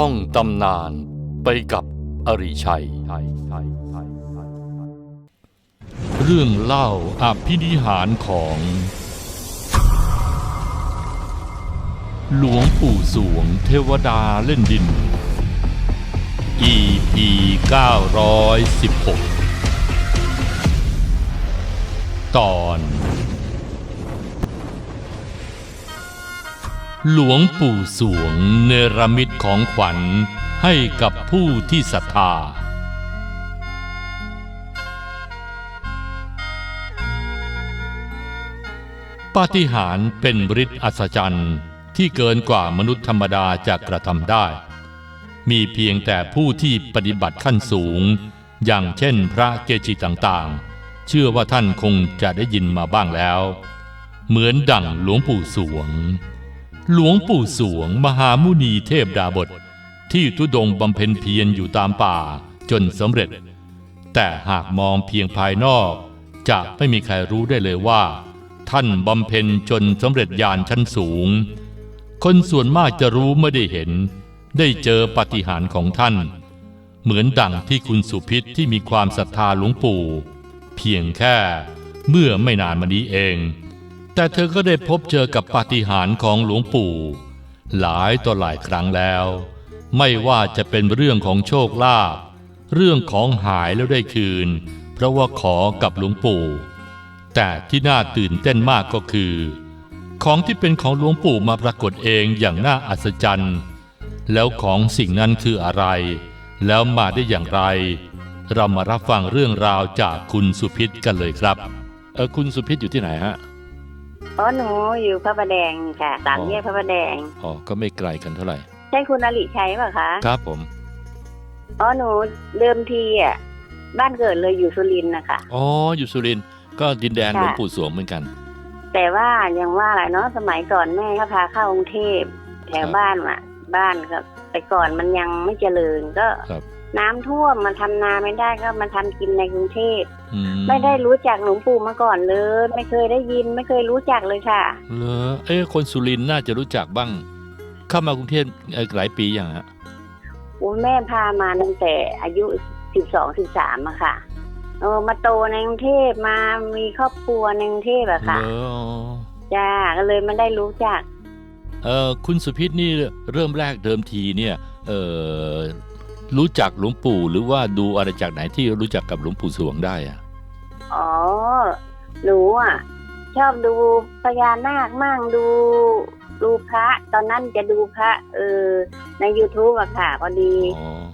ท่องตำนานไปกับอริชัย เรื่องเล่าอภินิหารของ หลวงปู่สวงเทวดาเล่นดิน EP 916 ตอน หลวงปู่สวงเนรมิตของขวัญให้กับผู้ที่ศรัทธา ปาฏิหาริย์เป็นฤทธิ์อัศจรรย์ที่เกินกว่ามนุษย์ธรรมดาจะกระทำได้ มีเพียงแต่ผู้ที่ปฏิบัติขั้นสูง อย่างเช่นพระเกจิต่างๆ เชื่อว่าท่านคงจะได้ยินมาบ้างแล้ว เหมือนดั่งหลวงปู่สวง หลวงปู่สวงมหามุนีเทพดาบท ที่ทุดงบำเพ็ญเพียรอยู่ตามป่าจนสำเร็จ แต่หากมองเพียงภายนอก จะไม่มีใครรู้ได้เลยว่า ท่านบำเพ็ญจนสำเร็จญาณชั้นสูง คนส่วนมากจะรู้ไม่ได้เห็น ได้เจอปาฏิหารย์ของท่าน เหมือนดังที่คุณสุพิษที่มีความศรัทธาหลวงปู่ เพียงแค่เมื่อไม่นานมานี้เอง แต่เธอก็ได้พบเจอกับปาฏิหาริย์ของหลวงปู่ หลายต่อหลายครั้งแล้ว ไม่ว่าจะเป็นเรื่องของโชคลาภเรื่องของหายแล้วได้คืน เพราะว่าขอกับหลวงปู่ แต่ที่น่าตื่นเต้นมากก็คือ ของที่เป็นของหลวงปู่มาปรากฏเองอย่างน่าอัศจรรย์ แล้วของสิ่งนั้นคืออะไร แล้วมาได้อย่างไร เรามารับฟังเรื่องราวจากคุณสุพิษกันเลยครับเออคุณสุพิษอยู่ที่ไหนฮะ อ๋อหนูอยู่พระประแดงค่ะสามอ๋อแยกพระประแดงอ๋อก็ไม่ไกลกันเท่าไหร่ ใช่คุณอริชัยป่ะคะครับผมอ๋อหนูเดิมทีอะบ้านเกิดเลยอยู่สุรินทร์นะคะอ๋ออยู่สุรินทร์ก็ดินแดนค่ะหลวงปู่สวงเหมือนกัน แต่ว่ายังว่าอะไรเนาะสมัยก่อนแม่ก็พาเข้ากรุงเทพแถครัวบบ้านอะ บ้านก็แต่ก่อนมันยังไม่เจริญก็ครับ น้ำท่วมมาทำนาไม่ได้ก็มาทำกินในกรุงเทพอืไม่ได้รู้จักหลวงปู่มาก่อนเลย ไม่เคยได้ยินไม่เคยรู้จักเลยค่ะเหรอเอ้คนสุรินทร์น่าจะรู้จักบ้าง เข้ามากรุงเทพเอ่อหลายปีอย่างฮะโอ้แม่พามาตั้งแต่อายุสิบสองสิบสามอะค่ะเออมาโตในกรุงเทพมามีครอบครัวในกรุงเทพอะค่ะเหรอจ้าก็เลยไม่ได้รู้จัก เออคุณสุพิษนี่เริ่มแรกเดิมทีเนี่ย เออ รู้จักหลวงปู่หรือว่าดูอะไรจากไหนที่รู้จักกับหลวงปู่สวงได้อะอ๋อหนูอะ ชอบดูพญานาคมั่งดูดูพระ ตอนนั้นจะดูพระ เออ ใน youtube อะค่ะพอดีอ๋อ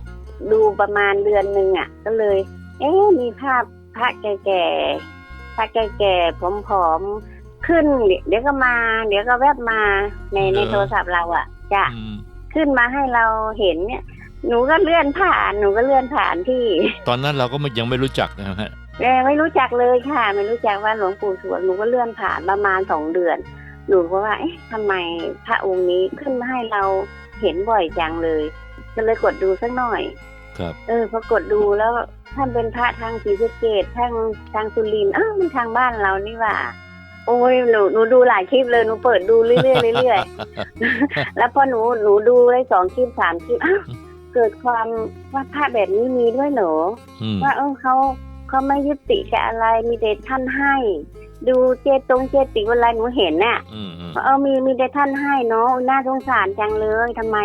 ดูประมาณเดือนหนึ่งอะก็เลย เอ๊ะมีภาพพระแก่ๆพระแก่ๆผอมๆขึ้น เดี๋ยวก็มา เดี๋ยวก็แวบมาในในโทรศัพท์เราอะจะอืมขึ้นมาให้เราเห็นเนี่ย หนูก็เลื่อนผ่าน หนูก็เลื่อนผ่านที่ตอนนั้นเราก็ไม่ยังไม่รู้จักนะฮะเออไม่รู้จักเลยค่ะ ไม่รู้จักว่าหลวงปู่สวงหนูก็เลื่อนผ่านประมาณสองเดือน หนูก็ว่า เอ๊ะทำไมพระองค์นี้ขึ้นมาให้เราเห็นบ่อยจังเลย ก็เลยกดดูสักหน่อย ครับ เออพอกดดูแล้วท่านเป็นพระทางศรีสะเกดทางทางสุรินทร์อ้าวมันทางบ้านเรานี่หว่า โอ้ยหนูหนูดูหลายคลิปเลยหนูเปิดดูเรื่อยๆเรื่อยๆแล้วพอหนูหนูดูได้สองคลิปสามคลิปอ้าว เกิดความว่าพระแบบนี้มีด้วยเหรออืมว่าเออเขาเขาไม่ยึดติดกับอะไรมีแต่ท่านให้ ดูเจตรงเจติเวลาหนูเห็นน่ะอืมอืมว่าเออมีมีแต่ท่านให้เนาะน่าสงสารจังเลยทำไม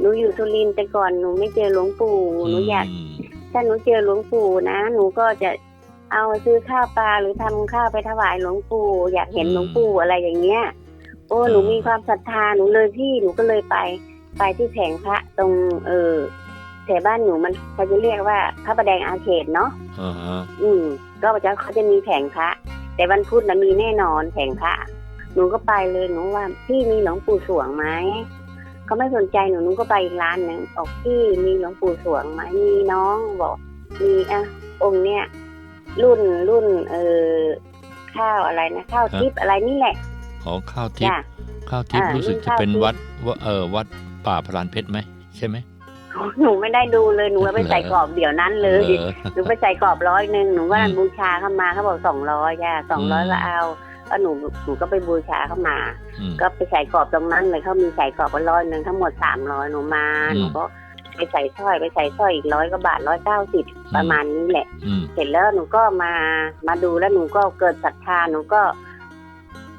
หนูอยู่สุรินทร์แต่ก่อนหนูไม่เจอหลวงปู่หนูอยากมถ้าหนูเจอหลวงปู่นะ หนูก็จะเอาซื้อข้าวปลาหรือทำข้าวไปถวายหลวงปู่อยากเห็นหลวงปู่อะไรอย่างเงี้ย โอ้หนูมีความศรัทธาหนูเลยพี่หนูก็เลยไป ไปที่แผงพระตรงเออแถวบ้านหนูมันเขาจะเรียกว่าพระประแดงอาเขตเนาะอ่าฮะอืม ก็จะเขาจะมีแผงพระ แต่วันพุธนะมีแน่นอนแผงพระ หนูก็ไปเลยหนูว่าพี่มีหลวงปู่สวงไหมเขาไม่สนใจหนูหนูก็ไปอีกร้านหนึ่งบอกพี่มีหลวงปู่สวงไหมมีน้องบอก มีอะองค์เนี้ยรุ่นรุ่น เออข้าวอะไรนะข้าวทิพย์อะไรนี่แหละอ๋อข้าวทิพจ้ะย์ข้าวทิพย์อ่ารู้สึกนี่จะข้าวเป็นทิพย์วัดว่าเออวัด ป่าพรานเพชรไหมใช่ไหมหนูไม่ได้ดูเลยหนูเอาไปใส่กรอบเดี๋ยวนั้นเลยออหนูไปใส่กรอบร้อยหนึ่งหนูว่าอืมบูชาเข้ามาเขาบอกสองร้อยจ้ะสองร้อยอืมก็เอาก็หนูหนูก็ไปบูชาเข้ามา อืม ก็ไปใส่กรอบตรงนั้นเลยเขามีใส่กรอบก็ร้อยหนึ่งทั้งหมดสามร้อยหนูมาอืม หนูก็ไปใส่สร้อยไปใส่สร้อยอีกร้อยกว่าบาทร้อยเก้าสิบประมาณนี้แหละ อืม เสร็จแล้วหนูก็มามาดูแล้วหนูก็เกิดศรัทธาหนูก็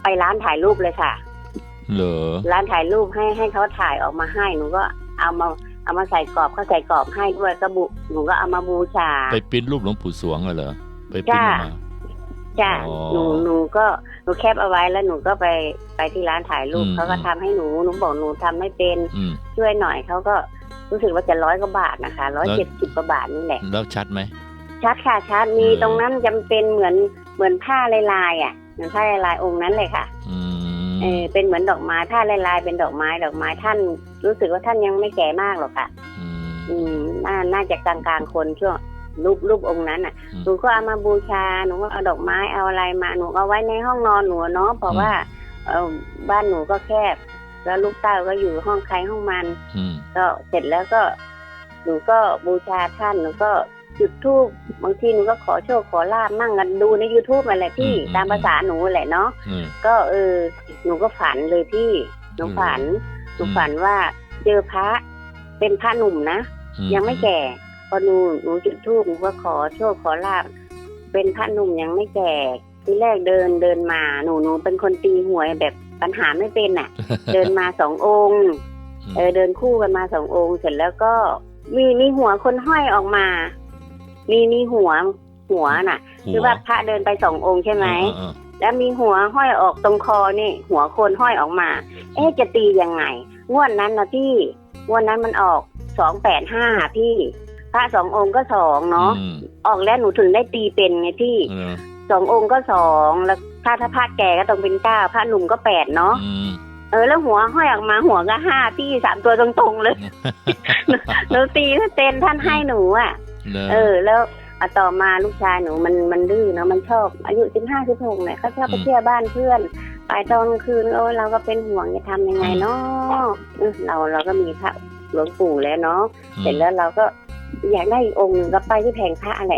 ไปร้านถ่ายรูปเลยค่ะ เหรอร้านถ่ายรูปให้ให้เขาถ่ายออกมาให้หนูก็เอามาเอามาใส่กรอบเขาใส่กรอบให้ด้วยก็บุหนูก็เอามาบูชา ไปปริ้นรูปหลวงปู่สวงเหรอไปปริ้นออกมาจ้าอ๋อหนูหนูก็หนูแคปเอาไว้แล้วหนูก็ไปไปที่ร้านถ่ายรูปอืมเขาก็ทำให้หนูหนูบอกหนูทำไม่เป็นอืมช่วยหน่อยเขาก็รู้สึกว่าจะร้อยกว่าบาทนะคะร้อยแล้วเจ็ดสิบกว่าบาทนี่แหละแล้วชัดไหมชัดค่ะชัดมีเออตรงนั้นจำเป็นเหมือนเหมือนผ้าลายลายๆอะเหมือนผ้าลายลายๆองค์นั้นเลยค่ะ อืม เออเป็นเหมือนดอกไม้ผ้าลายลายๆเป็นดอกไม้ดอกไม้ท่าน รู้สึกว่าท่านยังไม่แก่มากหรอกค่ะ อืมอืมน่าน่าจะกลางกลางๆคนช่วงรูปรูปองค์นั้นอะอืมหนูก็เอามาบูชาหนูก็เอาดอกไม้เอาอะไรมาหนูเอาไว้ในห้องนอนหนูเนาะเพราะอืมว่าเออบ้านหนูก็แคบ แล้วลูกเต้าก็อยู่ห้องใครห้องมันอืมก็เสร็จแล้วก็หนูก็บูชาท่านหนูก็ จุดธูปบางทีหนูก็ขอโชคขอลาบมั่งกันดูใน youtube อะไรพี่อืม ตามภาษาหนูแหละเนาะอืม ก็เออหนูก็ฝันเลยพี่หนูฝันหนูฝันว่าเจอพระเป็นพระหนุ่มนะ อืยังไม่แก่พอหนูหนูจุดธูปหนูก็ขอโชคขอลาบเป็นพระหนุ่มยังไม่แก่ทีแรกเดินเดินมาหนูหนูเป็นคนตีหวยแบบปัญหาไม่เป็นอะ เดินมาสององค์เออเดินคู่กันมาสององค์ เสร็จแล้วก็มีมีหัวคนห้อยออกมา มีมีหัวหัวน่ะหัคือว่าพระเดินไปสององค์ใช่ไหมเออแล้วมีหัวห้อยออกตรงคอนี่หัวคนห้อยออกมา เอ๊ะจะตียังไงงวดนั้นนะพี่งวดนั้นมันออกสองแปดห้าพี่ พระสององค์ก็สองเนาะอืมออกแล้วหนูถึงได้ตีเป็นไงพี่เออสององค์ก็สองแล้วถ้าถ้าพระแก่ก็ต้องเป็นเก้าพระหนุ่มก็แปดเนาะอืมเออแล้วหัวห้อยออกมาหัวก็ห้าพี่สามตัวตรงๆเลยหนูตีถ้าเต้นท่านให้หนูอะ เหรอเออ แล้วอะต่อมาลูกชายหนูมันมันดื้อเนาะมันชอบ อายุสิบห้าสิบหกเนี่ยเขาชอบไปเที่ยวบ้านเพื่อนไปตอนกลางคืนโอ้ยเราก็เป็นห่วงจะทำยังไงเนาะเออเราเราก็มีพระหลวงปู่แล้วเนาะเสร็จแล้วเราก็อยากได้อีกองค์หนึ่งก็ไปที่แผงพระอะไร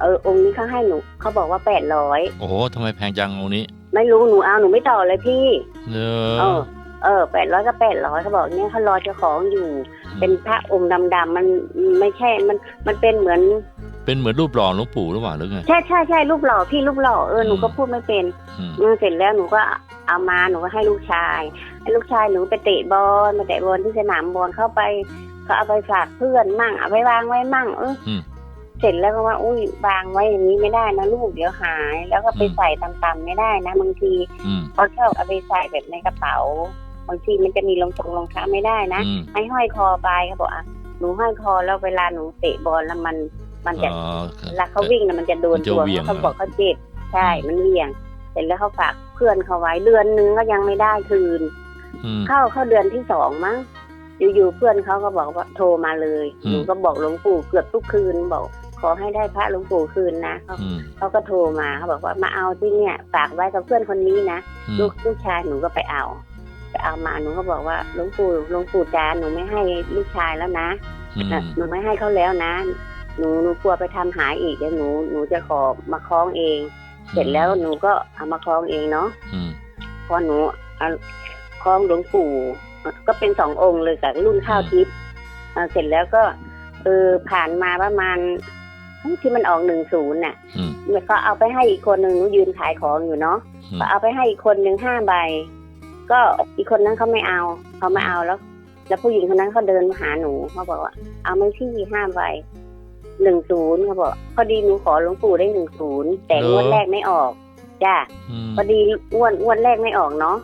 เออองค์นี้เขาให้หนูเขาบอกว่าแปดร้อยโอ้โหทำไมแพงจังองค์นี้ ไม่รู้หนูเอาหนูไม่ต่อเลยพี่เหรเอออ เออแปดร้อยก็แปดร้อยเขาบอกเนี่ยเขารอเจ้าของอยู่ เป็นพระองค์ดำๆมันไม่ใช่มันมันเป็นเหมือน เป็นเหมือนรูปหล่อหลวงปู่หรือเปล่าหรือไงใช่ใช่ใช่รูปหล่อพี่รูปหล่อเออหนูก็พูดไม่เป็นอืมอืมเสร็จแล้วหนูก็เอามาหนูก็ให้ลูกชายให้ลูกชายหนูไปเตะบอลมาเตะบอลที่สนามบอลเข้าไปเขาเอาไปฝากเพื่อนมั่งเอาไปวางไว้มั่ง เอออมเสร็จแล้วก็ว่าอุ้ยวางไว้อย่างนี้ไม่ได้นะลูกเดี๋ยวหาย แล้วก็ไปอืมใส่ต่ำๆไม่ได้นะบางทีอืมเขาชอบเอาไปใส่แบบในกระเป๋า บางทีมันจะมีรองทรงรองเท้าไม่ได้นะอืมให้ห้อยคอไปเขาบอกอะหนูห้อยคอแล้วเวลาหนูเตะบอลแล้วมันมันจะอ๋อเวลาเขาวิ่งนะมันจะโดนมันจะตัวเหวี่ยงเขาบอกเขาเจ็บใช่มันเหวี่ยง เสร็จแล้วเขาฝากเพื่อนเขาไว้เดือนนึงก็ยังไม่ได้คืนอืมเข้าเข้าเดือนที่สองมั้งอยู่ๆเพื่อนเขาก็บอกว่าโทรมาเลยอืมหนูก็บอกหลวงปู่เกือบทุกคืนบอกขอให้ได้พระหลวงปู่คืนนะเขาอืมเขาก็โทรมาเขาบอกว่ามาเอาที่เนี่ยฝากไว้กับเพื่อนคนนี้นะอืมลูกลูกชายหนูก็ไปเอาไป เอามาหนูก็บอกว่าหลวงปู่หลวงปู่จาหนูไม่ให้ลูกชายแล้วนะอืมเอ่อหนูไม่ให้เขาแล้วนะ หนูหนูกลัวไปทำหายอีกเดี๋ยวหนูหนูจะขอมาคล้องเอง เสร็จแล้วหนูก็เอามาคล้องเองเนาะอืมพอหนูเอาคล้องหลวงปู่ ก็เป็นสององค์เลยกับรุ่นข้าวทิพย์เอ่อเสร็จแล้วก็เออผ่านมาประมาณที่มันออกหนึ่งศูนย์น่ะอืมก็เอาไปให้อีกคนหนึ่งหนูยืนขายของอยู่เนาะอืมก็เอาไปให้อีกคนหนึ่งห้าใบ ก็อีกคนนั้นเขาไม่เอาเขาไม่เอาแล้ว แล้วผู้หญิงคนนั้นเขาเดินมาหาหนูเขาบอกว่า เอาไม่ที่ห้าใบหนึ่งศูนย์เขาบอกพอดีหนูขอหลวงปู่ได้หนึ่งศูนย์แต่งวดแรกไม่ออกจ้าอืมพอดีงวดงวดแรกไม่ออกเนาะ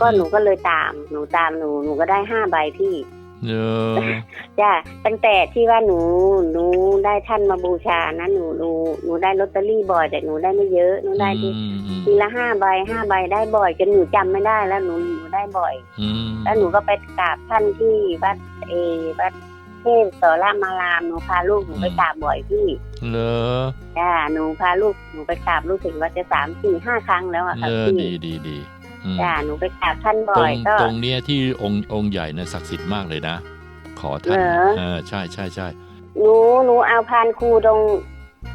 ก็หนูก็เลยตาม หนูตามหนูหนูก็ได้ห้าใบพี่ เออจ้าตั้งแต่ที่ว่าหนูหนูได้ท่านมาบูชานะหนูหนูหนูได้ลอตเตอรี่บ่อย แต่หนูได้ไม่เยอะหนูได้ทีอืมอืมทีละห้าใบห้าใบได้บ่อยจนหนูจำไม่ได้แล้วหนูหนูได้บ่อยอืมแล้วหนูก็ไปกราบท่านที่วัดเอวัดเทพสรามารามหนูพาลูกหนูไปกราบบ่อยพี่เหรอจ้าหนูพาลูกหนูไปกราบรู้สึกว่าจะสามสี่ห้าครั้งแล้วอะเอค่ะอพี่ดีดีดี อืมจ้าหนูไปกราบท่านตบ่รอยงก็ ตรงเนี้ยที่องค์องค์ใหญ่นะศักดิ์สิทธิ์มากเลยนะ ขอท่านเหรอ เออใช่ใช่ใช่หนูหนูเอาพานครูตรง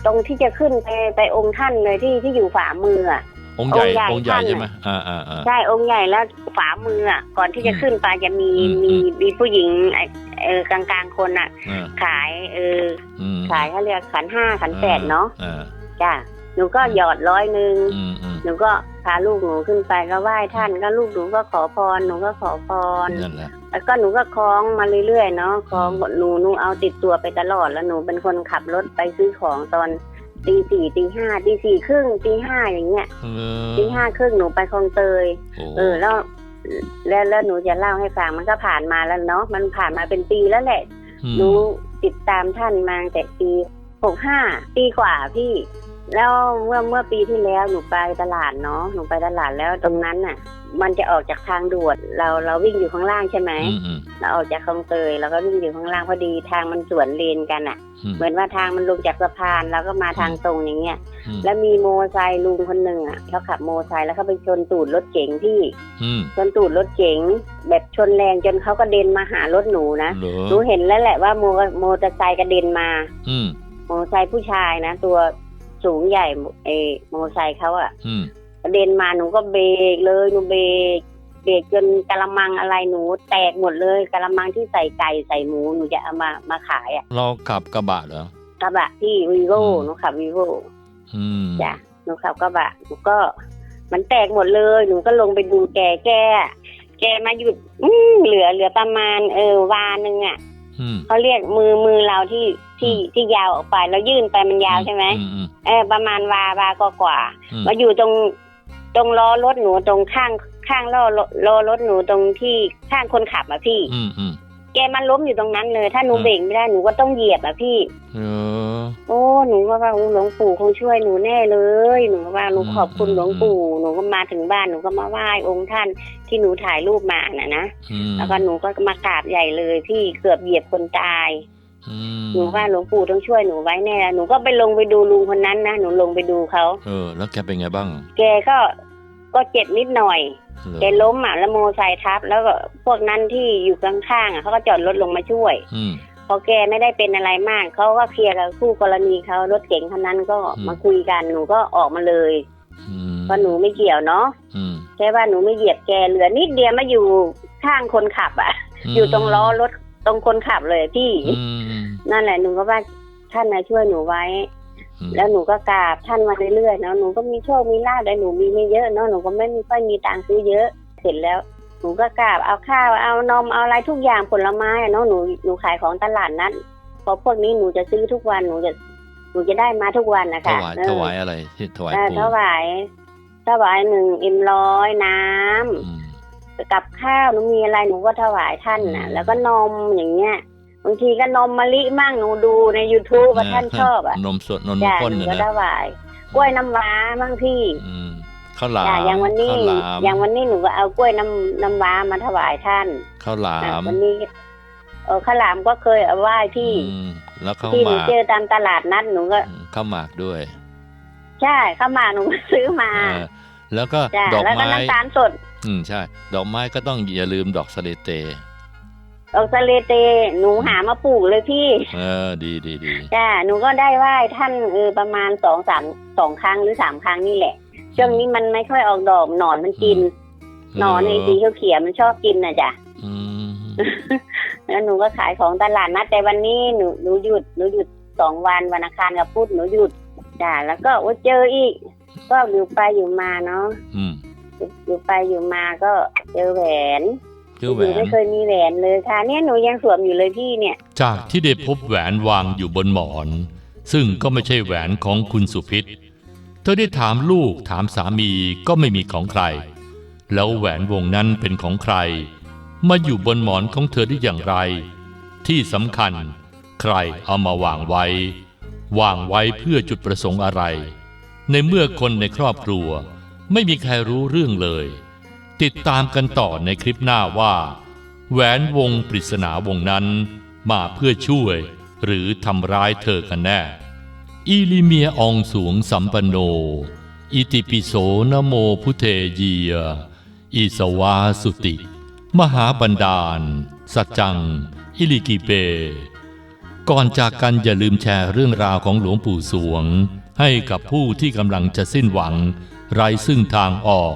ตรงที่จะขึ้นไปไปองค์ท่านเลยที่ที่อยู่ฝ่ามืออะ องค์ใหญ่องค์ใหญ่องค์ใหญ่ท่านใช่ไหมอ่าอ่าอ่า ใช่องค์ใหญ่แล้วฝามืออะก่อนที่จะอืมขึ้นไปจะมีอืม มีอืมมีผู้หญิงไอ้เออกลางๆคนอะ อ่าขายเอออืมขายเขาเรียกขันห้าขันแปดเนาะอ่าจ้ะหนูก็หยอดร้อยหนึ่งอืมอืมหนูก็ พาลูกหนูขึ้นไปก็ไหว้ท่านก็ลูกหนูก็ขอพรหนูก็ขอพรนั่นแหละแล้วก็หนูก็คล้องมาเรื่อยๆเนาะคล้องหนูหนูเอาติดตัวไปตลอดแล้วหนูเป็นคนขับรถไปซื้อของตอนตีสี่ตีห้าตีสี่ครึ่งตีห้าอย่างเงี้ยเออตีห้าครึ่งหนูไปคลองเตยโอ้เออแล้วแล้วแล้วหนูจะเล่าให้ฟังมันก็ผ่านมาแล้วเนาะมันผ่านมาเป็นปีแล้วแหละอืมหนูติดตามท่านมาตั้งแต่ปีหกห้าปีกว่าพี่ แล้วเมื่อเมื่อปีที่แล้วหนูไปตลาดเนาะหนูไปตลาดแล้วตรงนั้นน่ะ มันจะออกจากทางด่วนเราเราวิ่งอยู่ข้างล่างใช่ไหมอืมอืมเราออกจากคลองเตยเราก็วิ่งอยู่ข้างล่างพอดีทางมันสวนเลนกันอะอืมเหมือนว่าทางมันลงจากสะพานแล้วก็มาทางตรงอย่างเงี้ยอืมแล้วมีโมไซค์ลุงคนหนึ่งอะเขาขับโมไซค์แล้วเขาไปชนตูดรถเก๋งที่อืมชนตูดรถเก๋งแบบชนแรงจนเขากระเด็นมาหารถหนูนะเหรอหนูเห็นแล้วแหละว่าโมโมอเตอร์ไซค์กระเด็นมาอืมโมอเตอร์ไซค์ผู้ชายนะ ตัว สูงใหญ่เออโมอเตอร์ไซค์เขาอะอืมกระเด็นมาหนูก็เบรกเลยหนูเบรกเบรกจนกะละมังอะไรหนูแตกหมดเลยกะละมังที่ใส่ไก่ใส่หมูหนูจะเอามามาขายอะเราขับกระบะเหรอกระบะที่วีโวอืมหนูขับวีโวอืมจ้ะหนูขับกระบะหนูก็ มันแตกหมดเลย หนูก็ลงไปดูแกแกแกมาหยุดอืมเหลือเหลือประมาณเออวาหนึ่งอะอืม เขาเรียกมือมือเราที่ที่ที่ยาวออกไปแล้วยื่นไปมันยาวใช่ไหมอืมอืมเออประมาณวาวาก็กว่าอืมมาอยู่ตรงตรงล้อรถหนูตรงข้างข้างล้อล้อรถหนูตรงที่ข้างคนขับอะพี่อืมอืม แกมันล้มอยู่ตรงนั้นเลย ถ้าหนูอืมเบ่งไม่ได้หนูก็ต้องเหยียบอะพี่ เออ โอ้หนูก็ว่าหลวงปู่คงช่วยหนูแน่เลย หนูก็ว่าหนูอืมขอบคุณอืม หลวงปู่หนูก็มาถึงบ้านหนูก็มาไหว้องค์ท่านที่หนูถ่ายรูปมาน่ะนะอืมแล้วก็หนูก็มากราบใหญ่เลยพี่เกือบเหยียบคนตาย อืมหนูว่าหลวงปู่ต้องช่วยหนูไว้แน่หนูก็ไปลงไปดูลุงคนนั้นนะหนูลงไปดูเขา เออ แล้วแกเป็นไงบ้าง แกก็ ก็เจ็บนิดหน่อยเหรอแกล้มอะแล้วโมอไซค์ทับ แล้วก็พวกนั้นที่อยู่ข้างๆอะเขาก็จอดรถลงมาช่วยอืมพอแกไม่ได้เป็นอะไรมากเขาก็เคลียร์กับคู่กรณีเขารถเก๋งคันนั้นก็อืมมาคุยกันหนูก็ออกมาเลยอืมเพราะหนูไม่เกี่ยวเนาะอืมแค่ว่าหนูไม่เหยียบแกเหลือนิดเดียวมาอยู่ข้างคนขับอะ อยู่ตรงล้อรถตรงคนขับเลยพี่อืมนั่นแหละหนูก็ว่าท่านนะช่วยหนูไว้อืม แล้วหนูก็กราบท่านมาเรื่อยๆเนาะหนูก็มีโชคมีลาภแต่หนูมีไม่เยอะเนาะหนูก็ไม่มีค่อยมีตังค์ซื้อเยอะเสร็จแล้วหนูก็กราบเอาข้าวเอานมเอาอะไรทุกอย่างผลไม้อะเนาะหนูหนูขายของตลาดนัดเพราะพวกนี้หนูจะซื้อทุกวันหนูจะหนูจะได้มาทุกวันนะถคะวายเออถวายอะไรที่ถวายเออปู่ถวายถวายหนึ่งเอ็มร้อยน้ำอืมกับข้าวหนูมีอะไรหนูก็ถวายท่านนะอืมแล้วก็นมอย่างเงี้ย บางทีก็นมมะลิมั่งหนูดูใน youtube ว่าท่านชอบอะนมสดนมจ้ะข้นหนูเนี่ยก็นะถวายกล้วยน้ำว้าบ้างพี่อืมข้าวหลาจ้ะมอย่างวันนี้ข้าวหลามอย่างวันนี้หนูก็เอากล้วยน้ำน้ำว้ามาถวายท่านข้าวหลาอะมวันนี้เออข้าวหลามก็เคยเอาไหว้พี่อืมแล้วข้าวที่หหนูมากเจอตามตลาดนัดหนูก็ อืมข้าวหมากด้วยใช่ข้าวหมากหนูก็ซื้อมาเออแล้วก็จ้ะดอกแล้วก็ไม้น้ำตาลสด อืมใช่ ดอกไม้ก็ต้องอย่าลืมดอกสะเลเต ดอกสะเลเต หนูหามาปลูกเลยพี่เออดีดีดีจ้าหนูก็ได้ไหว้ท่านเออประมาณสองสามสองครั้งหรือสามครั้งนี่แหละ ช่วงนี้มันไม่ค่อยออกดอกหนอนมันกิน หนอนในสีเขียวๆมันชอบกินนะจ้ะอืมแล้วหนูก็ขายของตลาดนัดแต่วันนี้หนูหนูหยุดหนูหยุดสองวันวันอังคารกับพุธหนูหยุดจ้าแล้วก็ว่าเจออีก ก็อยู่ไปอยู่มาเนาะอืมอยู่อยู่ไปอยู่มาก็เจอแหวน ชื่อแหวหนูนไม่เคยมีแหวนเลยค่ะ เนี่ยหนูยังสวมอยู่เลยพี่เนี่ย จากที่ได้พบแหวนวางอยู่บนหมอน ซึ่งก็ไม่ใช่แหวนของคุณสุพิษเธอได้ถามลูกถามสามีก็ไม่มีของใคร แล้วแหวนวงนั้นเป็นของใคร มาอยู่บนหมอนของเธอได้อย่างไร ที่สำคัญ ใครเอามาวางไว้ วางไว้เพื่อจุดประสงค์อะไร ในเมื่อคนในครอบครัว ไม่มีใครรู้เรื่องเลย ติดตามกันต่อในคลิปหน้าว่า แหวนวงปริศนาวงนั้น มาเพื่อช่วยหรือทำร้ายเธอกันแน่อีลิเมียอองสวงสัมปันโน อิติปิโสนโมพุเทเยีย อิสวาสุติ มหาบันดาล สัจจัง อิลิกิเป ก่อนจากกันอย่าลืมแชร์เรื่องราวของหลวงปู่สวง ให้กับผู้ที่กำลังจะสิ้นหวัง ไร้ซึ่งทางออก